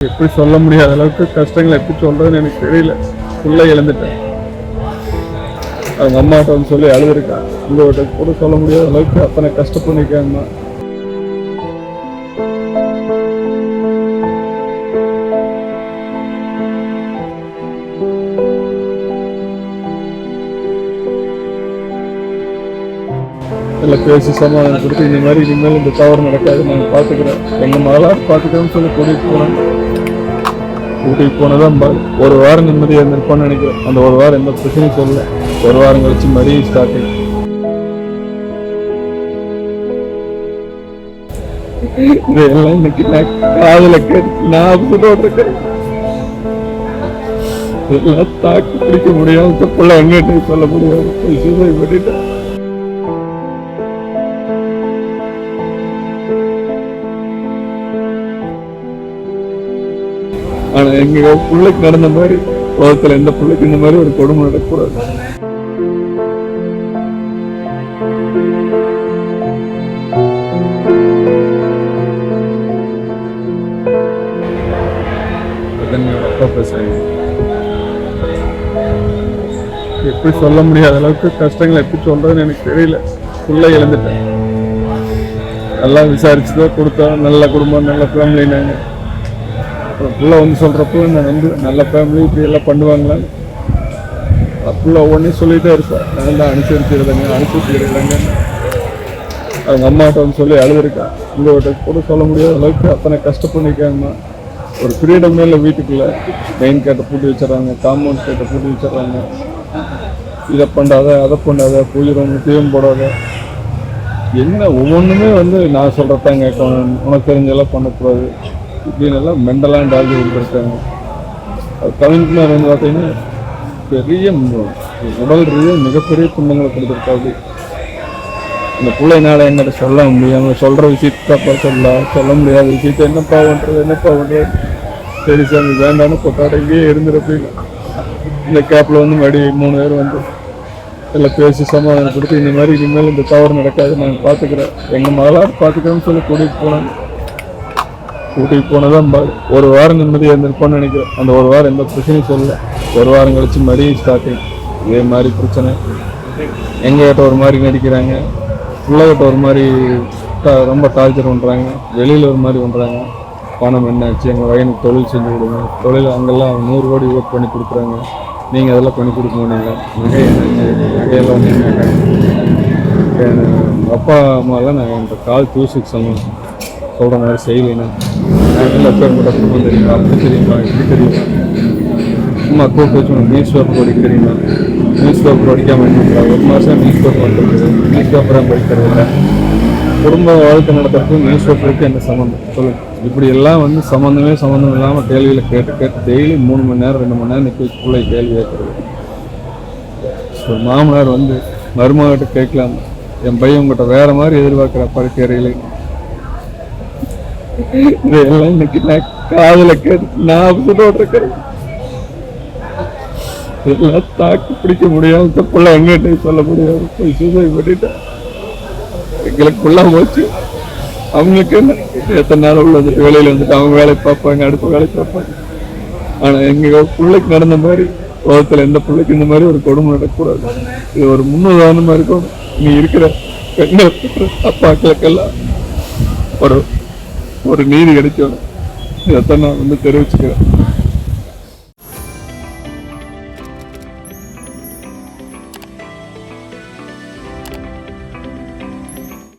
எப்படி சொல்ல முடியாத அளவுக்கு கஷ்டங்களை எப்படி சொல்றதுன்னு எனக்கு தெரியல. ஃபுல்லா இழந்துட்டேன் அவங்க அம்மாட்ட வந்து சொல்லி அழுதுருக்கேன் உங்கள்கிட்ட கூட சொல்ல முடியாத அளவுக்கு அத்தனை கஷ்டப்பட்டிருக்காங்கம்மா எல்லாம் பேசி சமாதானம் கொடுத்து இந்த மாதிரி இனிமேல் இந்த தவறு நடக்காது. நாங்கள் பார்த்துக்கிறோம் எங்கள் மகளாக பார்த்துக்கிறோம்னு சொல்லி கூட்டிகிட்டு போனோம் கூட்டிகிட்டு போனதான் ஒரு வாரம் நிம்மதியாக இருந்திருப்பான்னு நினைக்கிறேன். அந்த ஒரு வாரம் எந்த பிரச்சனையும் சொல்லல. ஒரு வாரம் கழிச்சு மறுபடியும் ஸ்டார்டிங் இதெல்லாம் இன்னைக்கு நான் காதுல கேட்டு நான் அப்படிதான் இருக்கேன். இதெல்லாம் தாக்கு பிடிக்க முடியாது பிள்ளை எங்கிட்ட சொல்ல முடியாது. சூசைட் பண்ணிட்டேன் ஆனா எங்க பிள்ளைக்கு நடந்த மாதிரி உலகத்துல எந்த பிள்ளைக்கு இந்த மாதிரி ஒரு கொடுமை நடக்கூடாது எப்படி சொல்ல முடியாத அளவுக்கு கஷ்டங்களை எப்படி சொல்றதுன்னு எனக்கு தெரியல. ஃபுல்லா இழந்துட்டேன் நல்லா விசாரிச்சுதான் கொடுத்தா நல்ல குடும்பம் நல்ல ஃபேமிலி நாங்கள் புள்ள வந்து சொல்கிறப்போ நான் வந்து நல்ல ஃபேமிலி இப்படி எல்லாம் பண்ணுவாங்களா? புள்ள ஒவ்வொன்றையும் சொல்லிகிட்டே இருப்பேன் நான் தான் அனுசரிச்சிருந்தேங்க அனுசரிச்சிருந்தேங்க அவங்க அம்மாட்ட வந்து சொல்லி அழுதுருக்கேன் உங்கள்கிட்ட கூட சொல்ல முடியாத அளவுக்கு அத்தனை கஷ்டப்பட்டிருக்காங்கம்மா. ஒரு ஃப்ரீடமே இல்லை வீட்டுக்குள்ளே. மெயின் கேட்டை பூட்டி வச்சிடறாங்க காம்பவுண்ட் கேட்டை பூட்டி வச்சிடறாங்க. இதை பண்ணாத அதை பண்ணாத பூஜை ரூம் தீபம் போடாத. என்ன ஒவ்வொன்றுமே வந்து நான் சொல்கிறதாங்க உனக்கு தெரிஞ்செல்லாம் பண்ணக்கூடாது. இப்படின்னு மெண்டலாக டால்ஜி கொடுத்துருக்காங்க அது கவின்குமார் வந்து பார்த்தீங்கன்னா பெரிய உடல் ரீதியாக மிகப்பெரிய துன்பங்களை கொடுத்துருக்காது இந்த பிள்ளைனால என்கிட்ட சொல்ல முடியாமல் சொல்கிற விஷயத்தை தப்பாக சொல்ல சொல்ல முடியாத விஷயத்த என்னப்பா பண்ணுறது என்னப்பா பண்ணுறது சரி சாமி வேண்டாம்னு கொட்டாட இங்கேயே இருந்துருப்பீங்க. இந்த கேப்பில் வந்து மறுபடியும் மூணு பேர் வந்து எல்லாம் பேசி சமாதானம் கொடுத்து இந்த மாதிரி இனிமேல் இந்த தவறு நடக்காது நாங்கள் பார்த்துக்கிறேன் எங்கள் மகளாக பார்த்துக்கிறோம்னு சொல்லி கூட்டிகிட்டு போனாங்க. கூட்டிகிட்டு போனதான் பா- ஒரு வாரம் நிம்மதியாக இருந்திருப்போம்னு நினைக்கிறேன். அந்த ஒரு வாரம் எந்த பிரச்சனையும் சொல்லல. ஒரு வாரம் கழிச்சு மறுபடியும் ஸ்டார்டிங் இதே மாதிரி பிரச்சனை. எங்ககிட்ட ஒரு மாதிரி நடிக்கிறாங்க. உள்ளகிட்ட ஒரு மாதிரி ரொம்ப டார்ச்சர் பண்ணுறாங்க வெளியில் ஒரு மாதிரி பண்ணுறாங்க பணம் என்னாச்சு? எங்கள் பையனுக்கு தொழில் செஞ்சு கொடுங்க. தொழில் அங்கெல்லாம் நூறு கோடி ஒர்க் பண்ணி கொடுக்குறாங்க. நீங்கள் அதெல்லாம் பண்ணி கொடுக்க மாட்டீங்க நகை நகையெல்லாம் என் அப்பா அம்மாலாம் நான் என்கிட்ட கால் தூசுக்கு சமம் சொல்கிற மாதிரி செய்யலைன்னா. நான் பேர் மட்டும் குடும்பம் தெரியுமா? அப்படி தெரியுமா? இப்படி தெரியுமா சும்மா கூப்பிட்டு வச்சு நியூஸ் பேப்பர் படிக்க தெரியுமா? நியூஸ் பேப்பர் படிக்காமல் என்ன ஒரு மாதம் நியூஸ் பேப்பர் வந்துருக்கு நியூஸ் பேப்பராக படிக்கிறது இல்லை. குடும்ப வாழ்க்கை நடத்துறதுக்கு நியூஸ் பேப்பருக்கு என்ன சம்மந்தம்? சொல்லுங்கள் இப்படி எல்லாம் வந்து சம்மந்தமே சம்மந்தம் இல்லாமல் கேள்விகளை கேட்டு கேட்டு டெய்லி மூணு மணி நேரம் ரெண்டு மணி நேரம் நிற்க பிள்ளை கேள்வி கேட்குறது. ஒரு மாமனார் வந்து மருமகிட்ட கேட்கலாம். என் பையன் உங்கள்கிட்ட வேறு மாதிரி எதிர்பார்க்குற படுக்கையறையில் இதெல்லாம் இன்னைக்கு நான் நான் இருக்கிறேன். இதெல்லாம் தாக்கு பிடிக்க முடியாது. தப்புள்ள எங்கிட்ட சொல்ல முடியாது. போய் சூசைட் பண்ணிட்டேன் எங்களுக்கு போச்சு. அவங்களுக்கு என்ன? எத்தனை நாள் உள்ள வந்துட்டு வேலையில வந்துட்டு அவங்க வேலை பார்ப்பாங்க அடுத்த வேலை பார்ப்பாங்க. ஆனா எங்க பிள்ளைக்கு நடந்த மாதிரி உலகத்துல எந்த பிள்ளைக்கு இந்த மாதிரி ஒரு கொடுமை நடக்கக்கூடாது. இது ஒரு முன்னுதாரணமா இருக்கும். நீ இருக்கிற பெண்கள் அப்பாக்களுக்கெல்லாம் ஒரு ஒரு நீதி கிடைக்கணும் எத்தனை வந்து தெரிவிச்சுக்கிறேன்.